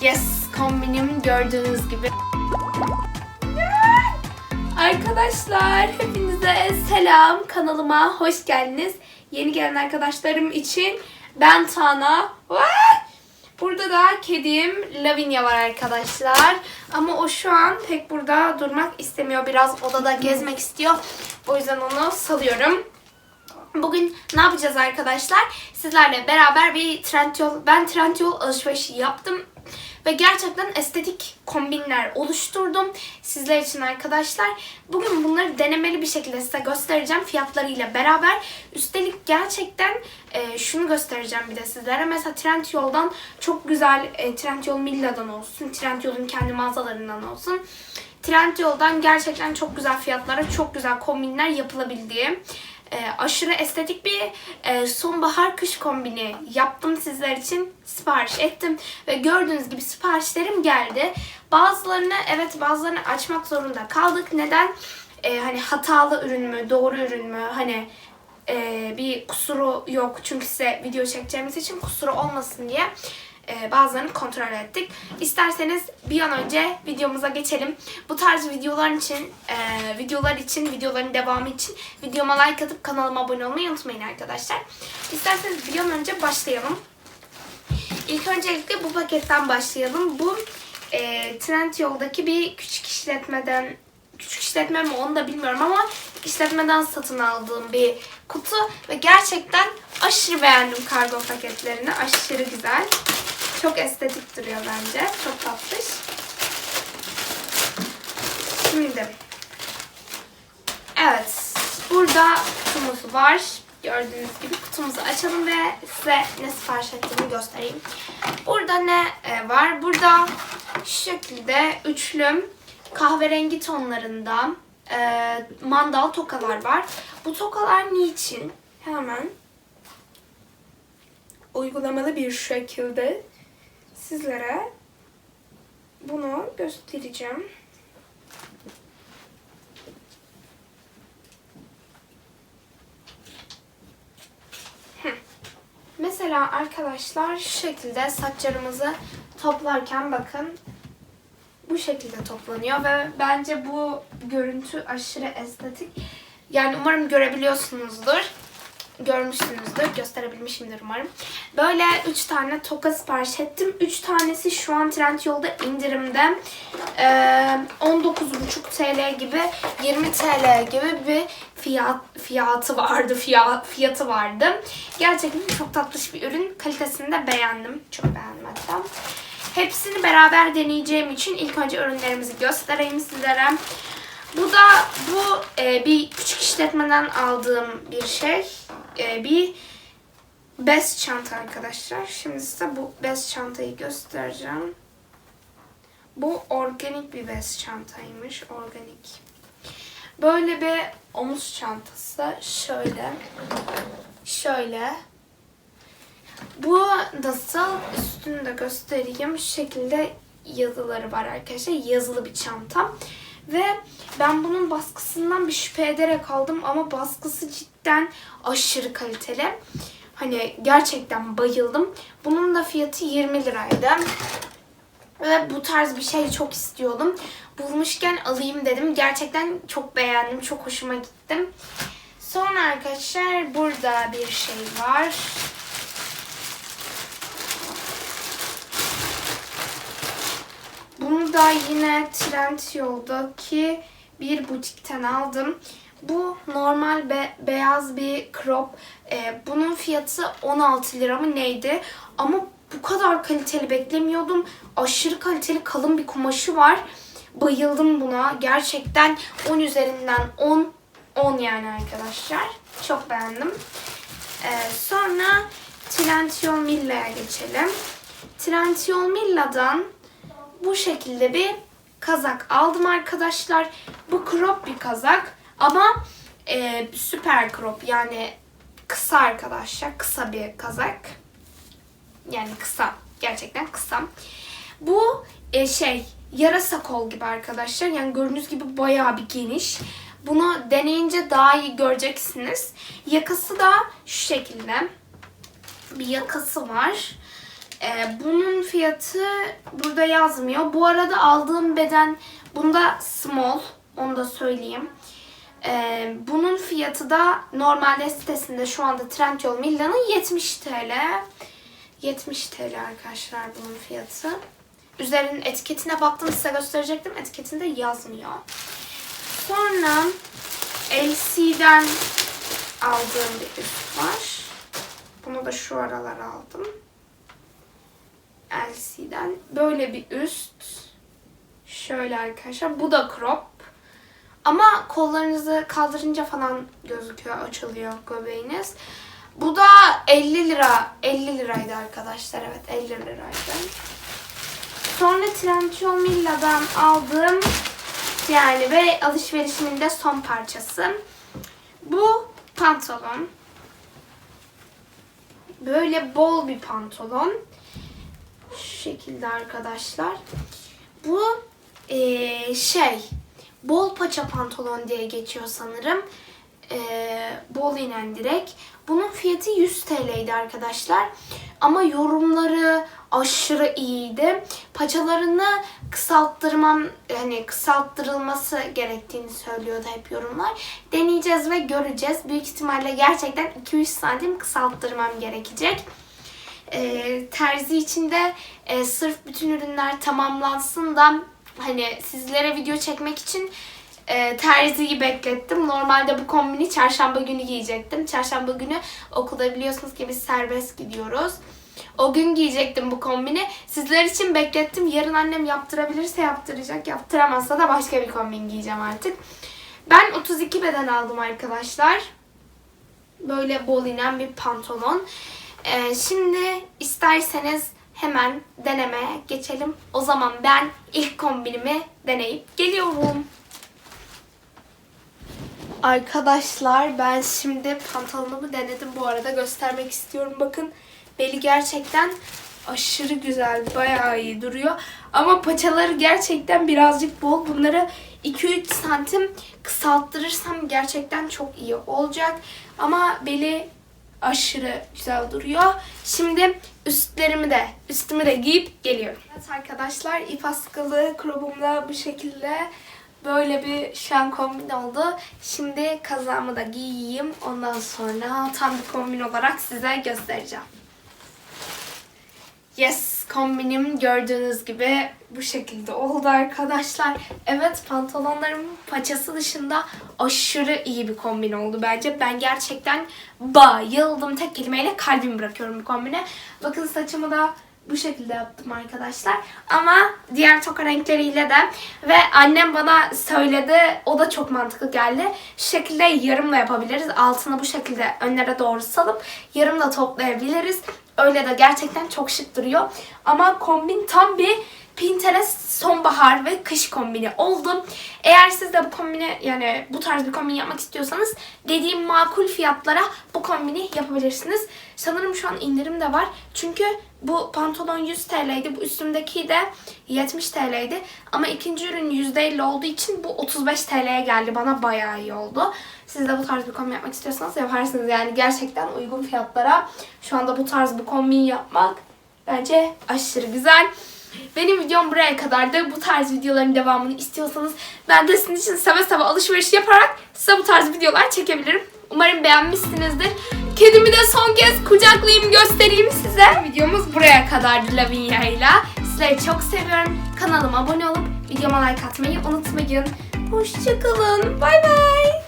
Yes, kombinim gördüğünüz gibi. Arkadaşlar hepinize selam kanalıma hoş geldiniz. Yeni gelen arkadaşlarım için ben Tana. Burada da kedim Lavinia var arkadaşlar. Ama o şu an pek burada durmak istemiyor. Biraz odada gezmek istiyor. O yüzden onu salıyorum. Bugün ne yapacağız arkadaşlar? Sizlerle beraber bir Trendyol, ben Trendyol alışverişi yaptım. Ve gerçekten estetik kombinler oluşturdum sizler için arkadaşlar. Bugün bunları denemeli bir şekilde size göstereceğim fiyatlarıyla beraber. Üstelik gerçekten e, şunu göstereceğim bir de sizlere. Mesela Trendyol'dan çok güzel e, Trendyol Milla'dan olsun, Trendyol'un kendi mağazalarından olsun. Trendyol'dan gerçekten çok güzel fiyatlara çok güzel kombinler yapılabildiği e, aşırı estetik bir e, sonbahar kış kombini yaptım sizler için sipariş ettim ve gördüğünüz gibi siparişlerim geldi. Bazılarını evet bazılarını açmak zorunda kaldık. Neden? E, hani hatalı ürün mü, doğru ürün mü? Hani e, bir kusuru yok çünkü size video çekeceğimiz için kusuru olmasın diye e, bazılarını kontrol ettik. İsterseniz bir an önce videomuza geçelim. Bu tarz videolar için, e, videolar için, videoların devamı için videoma like atıp kanalıma abone olmayı unutmayın arkadaşlar. İsterseniz bir an önce başlayalım. İlk öncelikle bu paketten başlayalım. Bu e, Trendyol'daki bir küçük işletmeden küçük işletme mi onu da bilmiyorum ama işletmeden satın aldığım bir kutu ve gerçekten aşırı beğendim kargo paketlerini. Aşırı güzel. Çok estetik duruyor bence. Çok tatlış. Şimdi Evet. Burada kutumuz var. Gördüğünüz gibi kutumuzu açalım ve size ne sipariş ettiğimi göstereyim. Burada ne e, var? Burada şu şekilde üçlü kahverengi tonlarında e, mandal tokalar var. Bu tokalar niçin? Hemen uygulamalı bir şekilde sizlere bunu göstereceğim. Mesela arkadaşlar şu şekilde saçlarımızı toplarken bakın bu şekilde toplanıyor ve bence bu görüntü aşırı estetik. Yani umarım görebiliyorsunuzdur. Görmüşsünüzdür. Gösterebilmişimdir umarım. Böyle 3 tane toka sipariş ettim. 3 tanesi şu an Trendyol'da indirimde. Ee, 19,5 TL gibi 20 TL gibi bir fiyat fiyatı vardı. Fiyat, fiyatı vardı. Gerçekten çok tatlış bir ürün. Kalitesini de beğendim. Çok beğendim hatta. Hepsini beraber deneyeceğim için ilk önce ürünlerimizi göstereyim sizlere. Bu da bu e, bir küçük işletmeden aldığım bir şey. E, bir bez çanta arkadaşlar. Şimdi size bu bez çantayı göstereceğim. Bu organik bir bez çantaymış. Organik. Böyle bir omuz çantası. Şöyle. Şöyle. Bu nasıl üstünü de göstereyim. Şu şekilde yazıları var arkadaşlar. Yazılı bir çanta. Ve ben bunun baskısından bir şüphe ederek aldım ama baskısı cidden aşırı kaliteli. Hani gerçekten bayıldım. Bunun da fiyatı 20 liraydı. Ve bu tarz bir şey çok istiyordum. Bulmuşken alayım dedim. Gerçekten çok beğendim. Çok hoşuma gittim. Sonra arkadaşlar burada bir şey var. Bunu da yine Trendyol'daki bir butikten aldım. Bu normal be- beyaz bir crop. Ee, bunun fiyatı 16 lira mı neydi? Ama bu kadar kaliteli beklemiyordum. Aşırı kaliteli kalın bir kumaşı var. Bayıldım buna. Gerçekten 10 üzerinden 10 10 yani arkadaşlar. Çok beğendim. Ee, sonra Trendyol Milla'ya geçelim. Trendyol Milla'dan bu şekilde bir kazak aldım arkadaşlar. Bu crop bir kazak ama e, süper crop yani kısa arkadaşlar. Kısa bir kazak. Yani kısa. Gerçekten kısa. Bu e, şey yarasa kol gibi arkadaşlar. Yani gördüğünüz gibi bayağı bir geniş. Bunu deneyince daha iyi göreceksiniz. Yakası da şu şekilde. Bir yakası var. Ee, bunun fiyatı burada yazmıyor. Bu arada aldığım beden bunda small. Onu da söyleyeyim. Ee, bunun fiyatı da normalde sitesinde şu anda Trendyol Mila'nın 70 TL. 70 TL arkadaşlar bunun fiyatı. Üzerinin etiketine baktım size gösterecektim. Etiketinde yazmıyor. Sonra LC'den aldığım bir üst var. Bunu da şu aralar aldım. LC'den böyle bir üst. Şöyle arkadaşlar. Bu da crop. Ama kollarınızı kaldırınca falan gözüküyor, açılıyor göbeğiniz. Bu da 50 lira. 50 liraydı arkadaşlar. Evet 50 liraydı. Sonra Trendyol Milla'dan aldığım yani ve alışverişimin de son parçası. Bu pantolon. Böyle bol bir pantolon. Şu şekilde arkadaşlar. Bu eee, şey bol paça pantolon diye geçiyor sanırım. Eee, bol inen direkt. Bunun fiyatı 100 TL'ydi arkadaşlar. Ama yorumları aşırı iyiydi. Paçalarını kısalttırmam, hani kısalttırılması gerektiğini söylüyordu hep yorumlar. Deneyeceğiz ve göreceğiz. Büyük ihtimalle gerçekten 2-3 santim kısalttırmam gerekecek. Ee, terzi içinde e, sırf bütün ürünler tamamlansın da hani sizlere video çekmek için e, terziyi beklettim. Normalde bu kombini çarşamba günü giyecektim. Çarşamba günü okulda biliyorsunuz ki biz serbest gidiyoruz. O gün giyecektim bu kombini. Sizler için beklettim. Yarın annem yaptırabilirse yaptıracak. Yaptıramazsa da başka bir kombin giyeceğim artık. Ben 32 beden aldım arkadaşlar. Böyle bol inen bir pantolon. Ee, şimdi isterseniz hemen denemeye geçelim. O zaman ben ilk kombinimi deneyip geliyorum. Arkadaşlar ben şimdi pantolonumu denedim bu arada göstermek istiyorum. Bakın beli gerçekten aşırı güzel, bayağı iyi duruyor. Ama paçaları gerçekten birazcık bol. Bunları 2-3 santim kısalttırırsam gerçekten çok iyi olacak. Ama beli aşırı güzel duruyor. Şimdi üstlerimi de, üstümü de giyip geliyorum. Evet arkadaşlar ip askılı krobumla bu şekilde böyle bir şan kombin oldu. Şimdi kazağımı da giyeyim. Ondan sonra tam bir kombin olarak size göstereceğim. Yes kombinim gördüğünüz gibi bu şekilde oldu arkadaşlar. Evet pantolonlarımın paçası dışında aşırı iyi bir kombin oldu bence. Ben gerçekten bayıldım. Tek kelimeyle kalbimi bırakıyorum bu kombine. Bakın saçımı da bu şekilde yaptım arkadaşlar. Ama diğer toka renkleriyle de ve annem bana söyledi. O da çok mantıklı geldi. Şu şekilde yarım da yapabiliriz. Altını bu şekilde önlere doğru salıp yarım da toplayabiliriz. Öyle de gerçekten çok şık duruyor. Ama kombin tam bir kış kombini oldu. Eğer siz de bu kombini yani bu tarz bir kombin yapmak istiyorsanız dediğim makul fiyatlara bu kombini yapabilirsiniz. Sanırım şu an indirim de var. Çünkü bu pantolon 100 TL'ydi. Bu üstümdeki de 70 TL'ydi. Ama ikinci ürün %50 olduğu için bu 35 TL'ye geldi. Bana bayağı iyi oldu. Siz de bu tarz bir kombin yapmak istiyorsanız yaparsınız. Yani gerçekten uygun fiyatlara şu anda bu tarz bir kombin yapmak bence aşırı güzel. Benim videom buraya kadardı. Bu tarz videoların devamını istiyorsanız ben de sizin için seve seve alışveriş yaparak size bu tarz videolar çekebilirim. Umarım beğenmişsinizdir. Kedimi de son kez kucaklayayım göstereyim size. Videomuz buraya kadardı Lavinia ile. Sizleri çok seviyorum. Kanalıma abone olup videoma like atmayı unutmayın. Hoşçakalın. Bay bay.